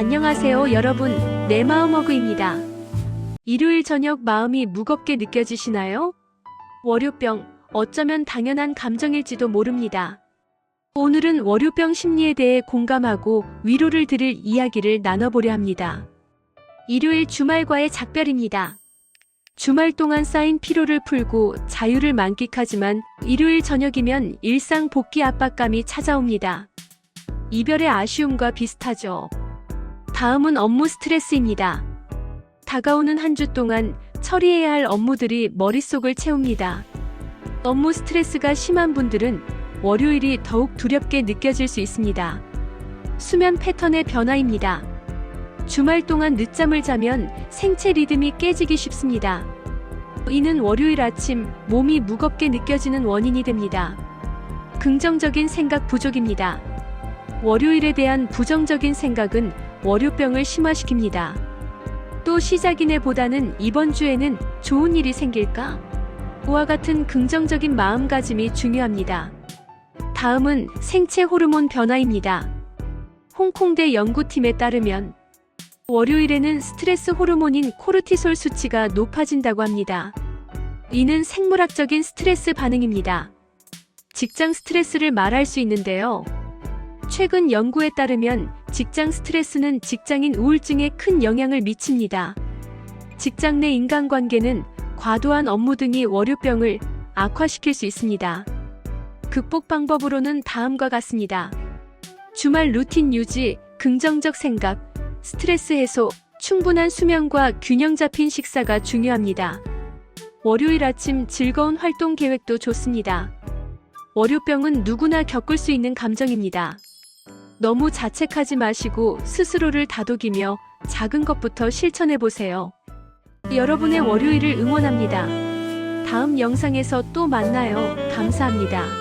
안녕하세요 여러분 내 마음 어그입니다. 일요일 저녁 마음이 무겁게 느껴지시나요? 월요병 어쩌면 당연한 감정일지도 모릅니다. 오늘은 월요병 심리에 대해 공감하고 위로를 드릴 이야기를 나눠보려 합니다. 일요일 주말과의 작별입니다. 주말 동안 쌓인 피로를 풀고 자유를 만끽하지만 일요일 저녁이면 일상 복귀 압박감이 찾아옵니다. 이별의 아쉬움과 비슷하죠. 다음은 업무 스트레스입니다. 다가오는 한 주 동안 처리해야 할 업무들이 머릿속을 채웁니다. 업무 스트레스가 심한 분들은 월요일이 더욱 두렵게 느껴질 수 있습니다. 수면 패턴의 변화입니다. 주말 동안 늦잠을 자면 생체 리듬이 깨지기 쉽습니다. 이는 월요일 아침 몸이 무겁게 느껴지는 원인이 됩니다. 긍정적인 생각 부족입니다. 월요일에 대한 부정적인 생각은 월요병을 심화시킵니다. 또 시작이네 보다는 이번 주에는 좋은 일이 생길까? 와 같은 긍정적인 마음가짐이 중요합니다. 다음은 생체 호르몬 변화입니다. 홍콩대 연구팀에 따르면 월요일에는 스트레스 호르몬인 코르티솔 수치가 높아진다고 합니다. 이는 생물학적인 스트레스 반응입니다. 직장 스트레스를 말할 수 있는데요. 최근 연구에 따르면 직장 스트레스는 직장인 우울증에 큰 영향을 미칩니다. 직장 내 인간관계는 과도한 업무 등이 월요병을 악화시킬 수 있습니다. 극복 방법으로는 다음과 같습니다. 주말 루틴 유지, 긍정적 생각, 스트레스 해소, 충분한 수면과 균형 잡힌 식사가 중요합니다. 월요일 아침 즐거운 활동 계획도 좋습니다. 월요병은 누구나 겪을 수 있는 감정입니다. 너무 자책하지 마시고 스스로를 다독이며 작은 것부터 실천해 보세요. 여러분의 월요일을 응원합니다. 다음 영상에서 또 만나요. 감사합니다.